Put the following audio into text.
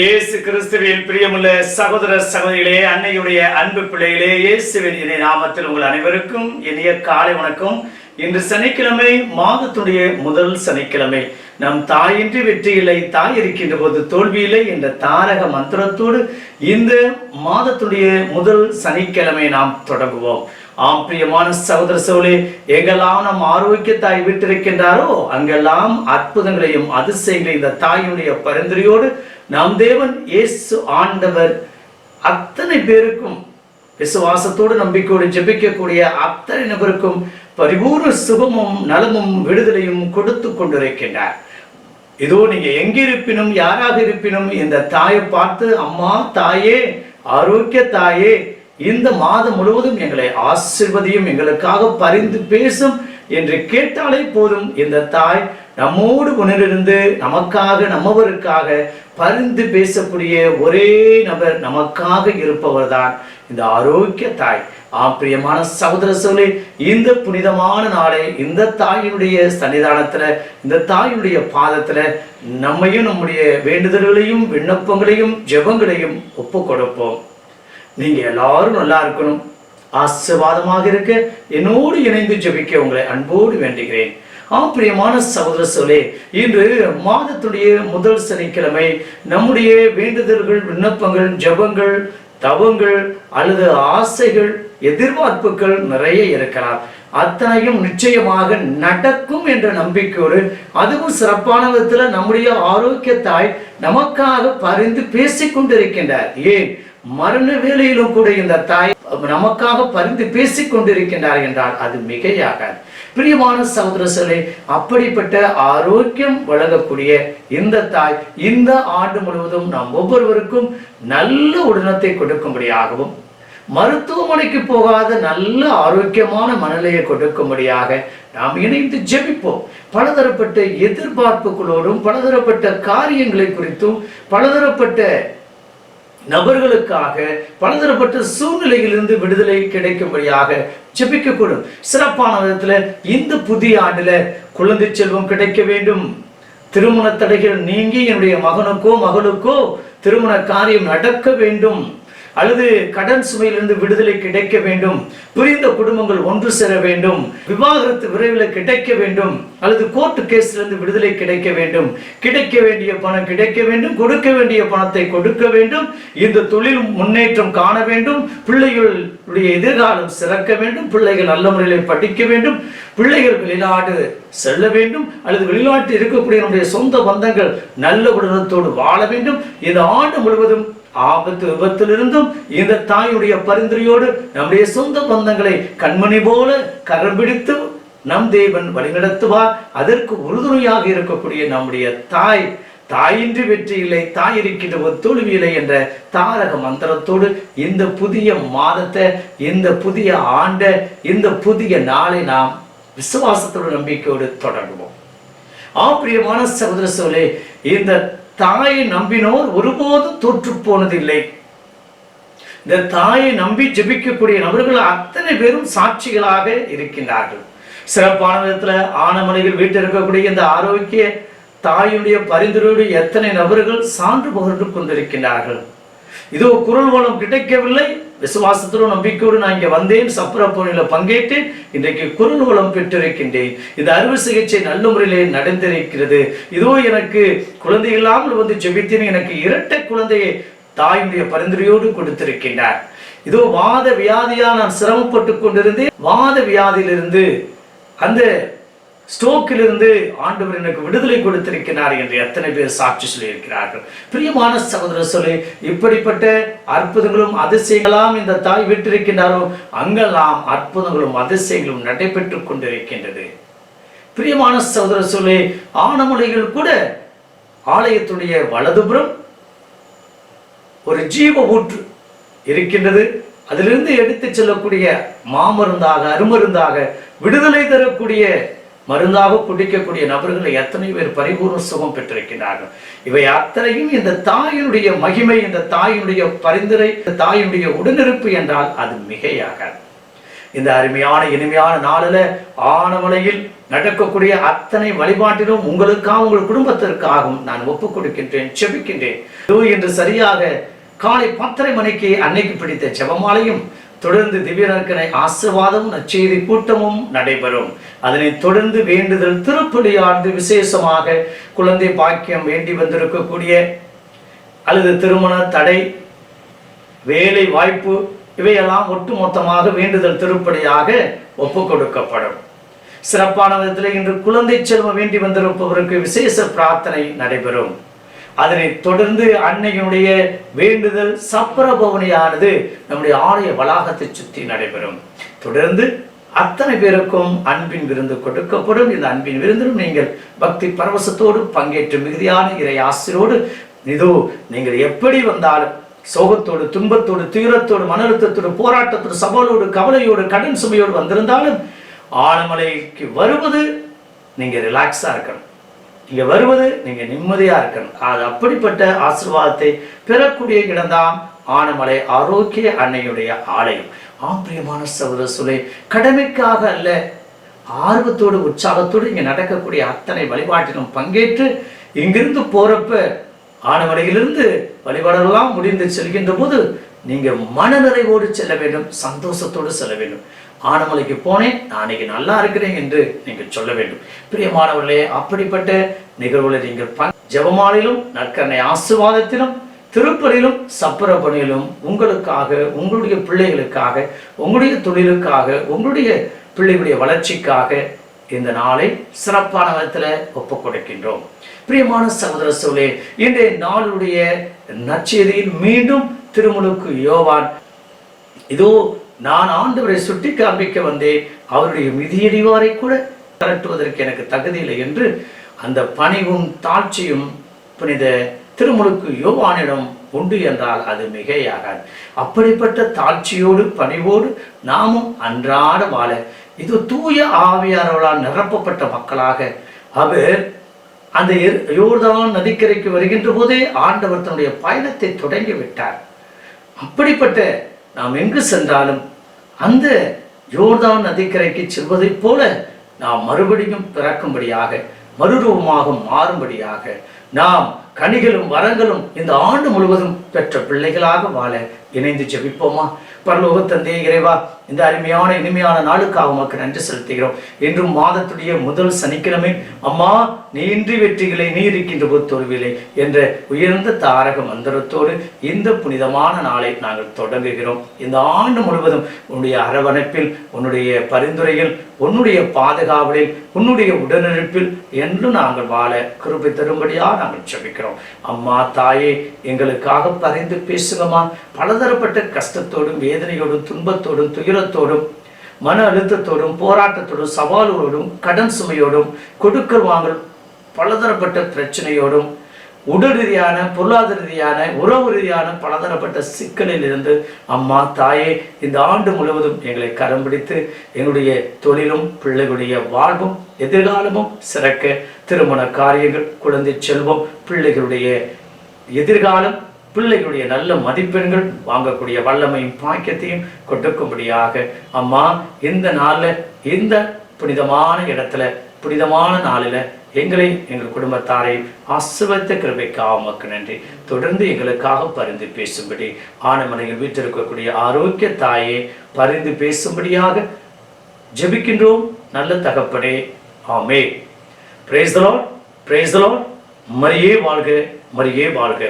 இயேசு கிறிஸ்துவில் பிரியமுள்ள சகோதர சகோதரிகளே அன்னையுடைய அன்பு பிள்ளைகளே இயேசுவின் இணை நாமத்தில் உங்கள் அனைவருக்கும் இனிய காலை வணக்கம். இன்று சனிக்கிழமை மாதத்துடைய முதல் சனிக்கிழமை. நம் தாயின்றி வெற்றி இல்லை தாய் இருக்கின்ற போது தோல்வி இல்லை என்ற தாரக மந்திரத்தோடு இந்த மாதத்துடைய முதல் சனிக்கிழமை நாம் தொடங்குவோம். ஆம் பிரியமான சகோதர சோழே எங்கெல்லாம் நம் ஆரோக்கியத்தாய் விட்டிருக்கின்றாரோ அங்கெல்லாம் அற்புதங்களையும் அதிசயங்களையும் இந்த தாயினுடைய பரிந்துரையோடு நம் தேவன் இயேசு ஆண்டவர் அத்தனை பேருக்கும் விசுவாசத்தோடு நம்பிக்கையோடு ஜெபிக்கக்கூடிய அத்தனை நபருக்கும் பரிபூர்ண சுகமும் நலமும் விடுதலையும் கொடுத்து கொண்டிருக்கின்றார். இதோ நீங்க எங்க இருப்பினும் யாராக இருப்பினும் இந்த தாயை பார்த்து அம்மா தாயே ஆரோக்கிய தாயே இந்த மாதம் முழுவதும் எங்களை ஆசிர்வதியும் எங்களுக்காக பரிந்து பேசும் என்று கேட்டாலே போதும் இந்த தாய் நம்மோடு கொண்டிருந்து நமக்காக நம்மவருக்காக பரிந்து பேசக்கூடிய ஒரே நபர் நமக்காக இருப்பவர் தான் இந்த ஆரோக்கிய தாய். ஆம் பிரியமான சகோதர சொல்லி இந்த புனிதமான நாளை இந்த தாயினுடைய சன்னிதானத்துல இந்த தாயினுடைய பாதத்துல நம்மையும் நம்முடைய வேண்டுதல்களையும் விண்ணப்பங்களையும் ஜெபங்களையும் ஒப்பு கொடுப்போம் நீங்க எல்லாரும் நல்லா இருக்கணும். ஆசிர்வாதமாக இருக்க. என்னோடு இணைந்து ஜெபிக்க உங்களை அன்போடு வேண்டுகிறேன். ஆம் பிரியமான சகோதர சொல்லே இன்று மாதத்துடைய முதல் சனிக்கிழமை நம்முடைய வேண்டுதல்கள் விண்ணப்பங்கள் ஜெபங்கள் தவங்கள் அல்லது ஆசைகள் எதிர்பார்ப்புகள் நிறைய இருக்கலாம். அத்தனையும் நிச்சயமாக நடக்கும் என்ற நம்பிக்கையோடு அதுவும் சிறப்பான விதத்துல நம்முடைய ஆரோக்கிய தாய் நமக்காக பரிந்து பேசிக் கொண்டிருக்கின்றார் ஏன்? மரண வேலையிலும் கூட இந்த தாய் நமக்காக பரிந்து பேசிக் கொண்டிருக்கின்றார் என்றால் அது மிகையாகாது. பிரியமான சகோதரர்களே அப்படிப்பட்ட ஆரோக்கியம் வழங்கக்கூடிய இந்த தாய் இந்த ஆண்டு முழுவதும் நாம் ஒவ்வொருவருக்கும் நல்ல உடனத்தை கொடுக்கும்படியாகவும் மருத்துவமனைக்கு போகாத நல்ல ஆரோக்கியமான மனநிலையை கொடுக்கும்படியாக நாம் இணைந்து ஜெபிப்போம். பலதரப்பட்ட எதிர்பார்ப்புகளோடும் பலதரப்பட்ட காரியங்களை குறித்தும் பலதரப்பட்ட நபர்களுக்காக பலதரப்பட்ட சூழ்நிலையிலிருந்து விடுதலை கிடைக்கும்படியாக ஜெபிக்கக்கூடும். சிறப்பான விதத்தில் இந்த புதிய ஆண்டில் குழந்தை செல்வம் கிடைக்க வேண்டும். திருமண தடைகள் நீங்கி என்னுடைய மகனுக்கோ மகளுக்கோ திருமண காரியம் நடக்க வேண்டும். அல்லது கடன் சுமையிலிருந்து விடுதலை கிடைக்க வேண்டும். பிரிந்த குடும்பங்கள் ஒன்று சேர வேண்டும். விவாகரத்து விரைவில் கிடைக்க வேண்டும். அல்லது கோர்ட்டு கேஸிலிருந்து விடுதலை கிடைக்க வேண்டும். கிடைக்க வேண்டிய பணம் கிடைக்க வேண்டும். கொடுக்க வேண்டிய பணத்தை கொடுக்க வேண்டும். இந்த தொழில் முன்னேற்றம் காண வேண்டும். பிள்ளைகளுடைய எதிர்காலம் சிறக்க வேண்டும். பிள்ளைகள் நல்ல முறையில் படிக்க வேண்டும். பிள்ளைகள் வெளிநாடு செல்ல வேண்டும். அல்லது வெளிநாட்டில் இருக்கக்கூடிய நம்முடைய சொந்த பந்தங்கள் நல்ல உடனத்தோடு வாழ வேண்டும். இந்த ஆண்டு முழுவதும் ஆபத்து விபத்திலிருந்தும் இந்த தாயுடைய பரிந்துரையோடு நம்முடைய சொந்த பந்தங்களை கண்மணி போல கரம்பிடித்து நம் தேவன் வழிநடத்துவார் அதற்கு உறுதுணையாக இருக்கக்கூடிய நம்முடைய தாய். தாயின்றி வெற்றி இல்லை தாய் இருக்கின்ற ஒரு தோல்வி இல்லை என்ற தாரக மந்திரத்தோடு இந்த புதிய மாதத்தை இந்த புதிய ஆண்டை இந்த புதிய நாளை நாம் விசுவாசத்தோடு நம்பிக்கையோடு தொடங்குவோம். ஆப்பிரியமான சகோதர சோலே இந்த தாயை நம்பினோர் ஒருபோதும் தோற்று போனதில்லை. இந்த தாயை நம்பி ஜெபிக்கக்கூடிய நபர்கள் அத்தனை பேரும் சாட்சிகளாக இருக்கின்றார்கள். சிறப்பான விதத்தில் ஆனமலையில் வீட்டில் இருக்கக்கூடிய இந்த ஆரோக்கிய தாயுடைய பரிந்துரையோடு எத்தனை நபர்கள் சான்று பகிர்ந்து கொண்டிருக்கின்றார்கள். இதோ குரல் மூலம் கிடைக்கவில்லை விசுவாசத்தோடு நம்பிக்கையோடு நான் இங்கே வந்தேன். சப்பர பங்கேற்று பங்கேற்றேன் இன்றைக்கு குரல் வளம் பெற்றிருக்கின்றேன். இந்த அறுவை சிகிச்சை நல்ல முறையிலே நடந்திருக்கிறது. இதோ எனக்கு குழந்தை இல்லாமல் வந்து ஜெபித்தேன். எனக்கு இரட்டை குழந்தையை தாயுடைய பரிந்துரையோடு கொடுத்திருக்கின்றார். இதோ வாத வியாதியால் நான் சிரமப்பட்டு கொண்டிருந்தேன். வாத வியாதியிலிருந்து அந்த ஸ்டோக்கிலிருந்து ஆண்டவர் எனக்கு விடுதலை கொடுத்திருக்கிறார் என்று எத்தனை பேர் சாட்சி சொல்லியிருக்கிறார்கள். பிரியமான சகோதர சொல்லி இப்படிப்பட்ட அற்புதங்களும் அதிசயங்களாம் இந்த தாய் விட்டிருக்கின்றாரோ அங்கெல்லாம் அற்புதங்களும் அதிசயங்களும் நடைபெற்று கொண்டிருக்கின்றது. பிரியமான சகோதர சொல்லி ஆனமலைகள் கூட ஆலயத்துடைய வலதுபுறம் ஒரு ஜீவ ஊற்று இருக்கின்றது. அதிலிருந்து எடுத்து செல்லக்கூடிய மாமருந்தாக அருமருந்தாக விடுதலை தரக்கூடிய மருந்தாக குடிக்கக்கூடிய நபர்கள் எத்தனை பேர் பரிபூர்ண சுகம் பெற்றிருக்கிறார்கள் இவை அத்தனையும் இந்த தாயினுடைய மகிமை இந்த தாயினுடைய பரிந்துரை இந்த தாயினுடைய உடனிருப்பு என்றால் அது மிகையாகாது. இந்த அருமையான இனிமையான நாளில் ஆனமலையில் நடக்கக்கூடிய அத்தனை வழிபாட்டிலும் உங்களுக்காக உங்கள் குடும்பத்திற்காகவும் நான் ஒப்புக் கொடுக்கின்றேன் செபிக்கின்றேன் என்று இன்று சரியாக காலை பத்தரை மணிக்கு அன்னைக்கு பிடித்த ஜெபமாலையும் தொடர்ந்து திவ்யநற்கனை ஆசிர்வாதமும் நச்செய்தி கூட்டமும் நடைபெறும். அதனைத் தொடர்ந்து வேண்டுதல் திருப்பலியானது விசேஷமாக குழந்தை பாக்கியம் வேண்டி வந்திருக்கக்கூடிய அல்லது திருமண தடை வேலை வாய்ப்பு இவையெல்லாம் ஒட்டுமொத்தமாக வேண்டுதல் திருப்படியாக ஒப்பு கொடுக்கப்படும் சிறப்பான விதத்தில் இன்று குழந்தை செல்வம் வேண்டி வந்திருப்பவருக்கு விசேஷ பிரார்த்தனை நடைபெறும். அதனைத் தொடர்ந்து அன்னையினுடைய வேண்டுதல் சப்பரபவனியானது நம்முடைய ஆலய வளாகத்தை சுற்றி நடைபெறும். தொடர்ந்து அத்தனை பேருக்கும் அன்பின் விருந்து கொடுக்கப்படும். இந்த அன்பின் விருந்திலும் நீங்கள் பக்தி பரவசத்தோடு பங்கேற்று மிகுதியான இறை ஆசிரோடு இதோ நீங்கள் எப்படி வந்தாலும் சோகத்தோடு துன்பத்தோடு துயரத்தோடு மன அழுத்தத்தோடு போராட்டத்தோடு சவாலோடு கவலையோடு கடன் சுமையோடு வந்திருந்தாலும் ஆலமலைக்கு வருவது நீங்கள் ரிலாக்ஸாக இருக்கணும். இங்க வருவது நீங்க நிம்மதியா இருக்கணும். அது அப்படிப்பட்ட ஆசிர்வாதத்தை பெறக்கூடிய இடம்தான் ஆனமலை ஆரோக்கிய அன்னையுடைய ஆலயம். ஆம் பிரியமான சகோதர கடமைக்காக அல்ல ஆர்வத்தோடு உற்சாகத்தோடு இங்க நடக்கக்கூடிய அத்தனை வழிபாட்டிலும் பங்கேற்று இங்கிருந்து போறப்ப ஆனமலையிலிருந்து வழிபாடெல்லாம் முடிந்து செல்கின்ற போது நீங்க மனநிறைவோடு செல்ல வேண்டும் சந்தோஷத்தோடு செல்ல வேண்டும். ஆனமலைக்கு போனேன். நான் இன்னைக்கு நல்லா இருக்கிறேன் என்று நீங்கள் சொல்ல வேண்டும். பிரியமானவர்களே அப்படிப்பட்ட நிகழ்வுகளை நீங்கள் பங் ஜபமாலிலும் நற்கரணை ஆசிர்வாதத்திலும் திருப்பலிலும் சப்பரப்பணியிலும் உங்களுக்காக உங்களுடைய பிள்ளைகளுக்காக உங்களுடைய தொழிலுக்காக உங்களுடைய பிள்ளைகளுடைய வளர்ச்சிக்காக இந்த நாளை சிறப்பான விதத்தில் ஒப்புக் கொடுக்கின்றோம் பிரியமான சகோதர சோழே இன்றைய நாளுடைய நற்செய்தியில் மீண்டும் திருமுழுக்கு யோவான். இதோ நான் ஆண்டவரை சுட்டி காண்பிக்க வந்தேன். அவருடைய மிதியடிவாரை கூட திரட்டுவதற்கு எனக்கு தகுதியில்லை என்று அந்த பணிவும் தாழ்ச்சியும் புனித திருமுழுக்கு யோவானிடம் உண்டு என்றால் அது மிகையாகாது. அப்படிப்பட்ட தாழ்ச்சியோடு பணிவோடு நாமும் அன்றாட வாழ. இது தூய ஆவியாரவளால் நிரப்பப்பட்ட மக்களாக. அவர் அந்த யோர்தான் நதிக்கரைக்கு வருகின்ற போதே ஆண்டவர் தன்னுடைய பயணத்தை தொடங்கி விட்டார். அப்படிப்பட்ட நாம் எங்கு சென்றாலும் அந்த யோர்தான் நதிக்கரைக்கு செல்வதைப் போல நாம் மறுபடியும் பிறக்கும்படியாக மறுரூபமாக மாறும்படியாக நாம் கனிகளும் வரங்களும் இந்த ஆண்டு முழுவதும் பெற்ற பிள்ளைகளாக வாழ இணைந்து ஜெபிப்போமா? பரலோக தந்தையே இறைவா இந்த அருமையான இனிமையான நாளுக்காக உமக்கு நன்றி செலுத்துகிறோம். என்றும் மாதத்துடைய முதல் சனிக்கிழமை அம்மா நீ இன்றி வெற்றிகளை நீ இருக்கின்ற போது தோல்வியில்லை என்ற உயர்ந்த தாரக மந்திரத்தோடு இந்த புனிதமான நாளை நாங்கள் தொடங்குகிறோம். இந்த ஆண்டு முழுவதும் உன்னுடைய அரவணைப்பில் உன்னுடைய பரிந்துரையில் உன்னுடைய பாதுகாவலில் உன்னுடைய உடனிருப்பில் என்றும் நாங்கள் வாழ கிருபை தரும்படியாக நாங்கள் செபிக்கிறோம் அம்மா தாயே எங்களுக்காக பரிந்து பேசுகமா பலதரப்பட்ட கஷ்டத்தோடும் வேதனையோடும் துன்பத்தோடும் துயரத்தோடும் மன அழுத்தத்தோடும் போராட்டத்தோடும் சவால்களோடும் கடன் சுமையோடும் கொடுக்கல் வாங்கல் பலதரப்பட்ட பிரச்சனையோடும் உடல் ரீதியான பொருளாதார ரீதியான உறவு ரீதியான பலதரப்பட்ட சிக்கலில் இருந்து அம்மா தாயே இந்த ஆண்டு முழுவதும் எங்களை கரம் பிடித்து எங்களுடைய தொழிலும் பிள்ளைகளுடைய வாழ்வும் எதிர்காலமும் சிறக்க திருமண காரியங்கள் குழந்தை செல்வம் பிள்ளைகளுடைய எதிர்காலம் பிள்ளைகளுடைய நல்ல மதிப்பெண்கள் வாங்கக்கூடிய வல்லமையும் பாக்கியத்தையும் கொடுக்கும்படியாக அம்மா இந்த நாளில் இந்த புனிதமான இடத்துல புனிதமான நாளில் எங்களை எங்கள் குடும்பத்தாரையும் ஆசிர்வத்த கிருபைக்காக உமக்கு நன்றி. தொடர்ந்து எங்களுக்காக பரிந்து பேசும்படி ஆனமனையில் வீட்டிருக்கக்கூடிய ஆரோக்கிய தாயை பரிந்து பேசும்படியாக ஜெபிக்கின்றோம். நல்ல தகப்பனே ஆமே பிரேஸ் த மரியே வாழ்க மரியே வாழ்க.